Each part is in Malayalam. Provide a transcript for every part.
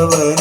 ಅವನ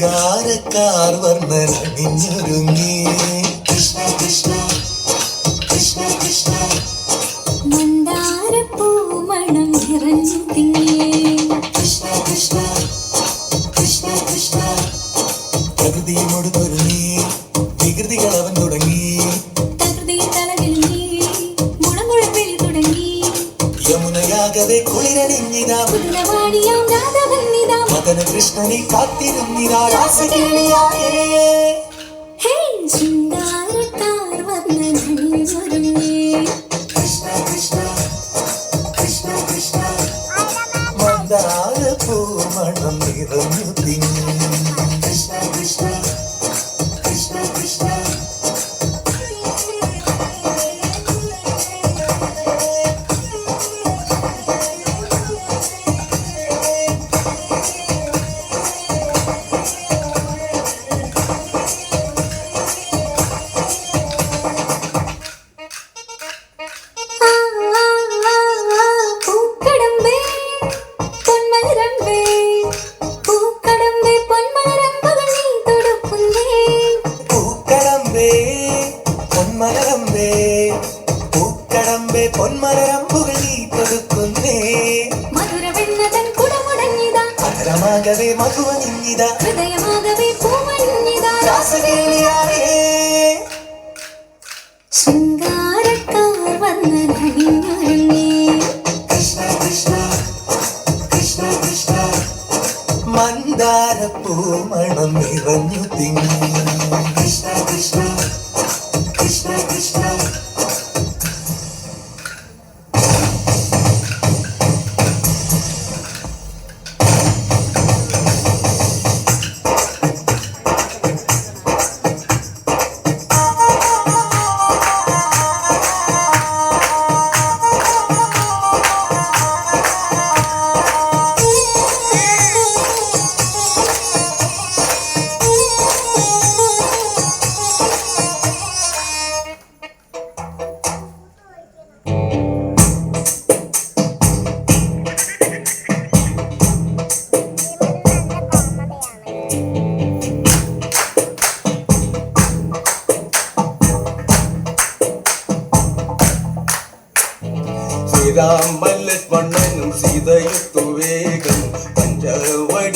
ശൃംഗാരക്കാർ വർണൻ അണിഞ്ഞൊരുങ്ങി. കൃഷ്ണ കൃഷ്ണ കൃഷ്ണ കൃഷ്ണ. മന്ദാരപ്പൂ നിറഞ്ഞു കൃഷ്ണ കൃഷ്ണ കൃഷ്ണ കൃഷ്ണ. പ്രകൃതിയോട് പൊരുങ്ങി. വികൃതികൾ അവൻ തുടങ്ങി. യമുനയാകവേ കുളിരണിഞ്ഞിതാ. മദന കൃഷ്ണനെ കാത്തിരുന്നിതാ രാസകേളിയായേ. ഹേ ശൃംഗാരക്കാർ വർണനണിഞ്ഞൊരുങ്ങി കൃഷ്ണ കൃഷ്ണ കൃഷ്ണ കൃഷ്ണ. മന്ദാര പൂമണം നിറഞ്ഞു തിങ്ങി. പൂക്കടമ്പേ പൊന്മലരമ്പുകൾ നീ കൊടുക്കുന്നേ മധുരവെണ്ണതൻ കുടമുടങ്ങിതാ അധരമാകവേ മധുവനിഞ്ഞിത. ഹൃദയമാകവേ പൂമണിഞ്ഞിതാ രാസകേളിയായേ ശൃംഗാരക്കാർ ശ്രീരാമലക്ഷ്മണനും സീതയുത്തു വേഗം. പഞ്ചവടിയിൽ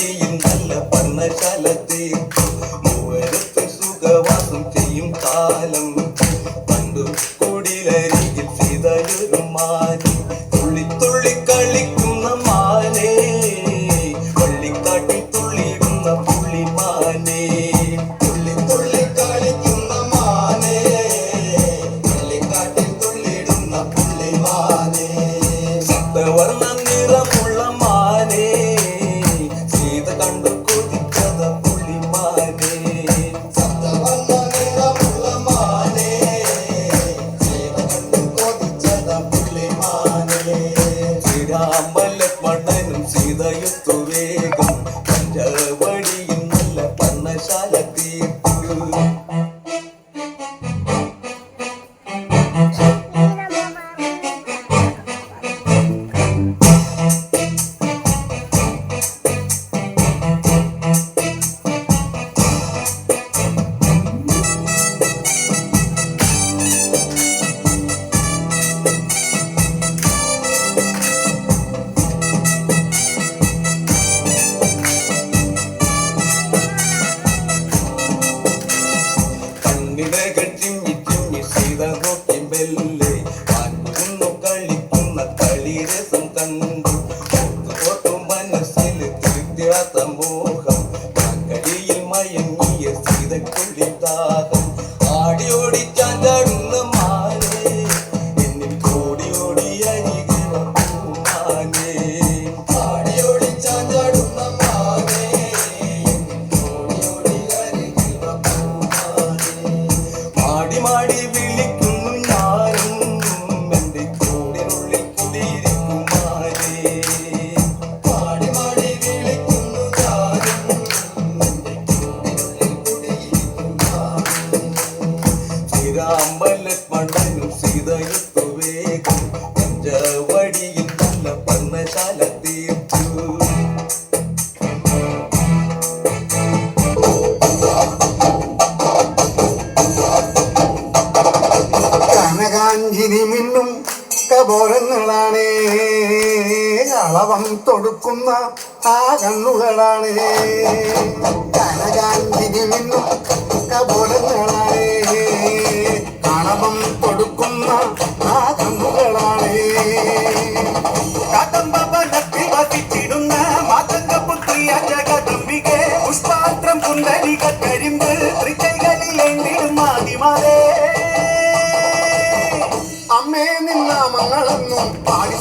സപ്തവർണ നിറമുള്ള മാനേ സീത കണ്ടു കൊതിച്ചത പുള്ളിമാനേ സപ്തവർണ നിറമുള്ള മാനേ സീത കണ്ടു കൊതിച്ചത പുള്ളിമാനേ ശ്രീരാമ ചിമ്മി ചിമ്മി സീത നോക്കി മെല്ലെ കാഞ്ഞുന്നു കളിക്കുന്ന കളിരസം കണ്ടു. ഓർത്തു മനസ്സിൽ തൃപ്തിയാത്ത മോഹം. മയങ്ങിയ സീതക്കുള്ളിൽ ദാഹം. ആടി ഓടി ചാഞ്ചാടുന്ന തൊടുക്കുന്ന ആ കണ്ണുകളാണ്. കനകാന്തിരി മിന്നും കപോലങ്ങളാണ് തൊടുക്കുന്ന ആ കണ്ണുകളാണ്. അമ്മേ നിന്നാമങ്ങളെന്നും പാടി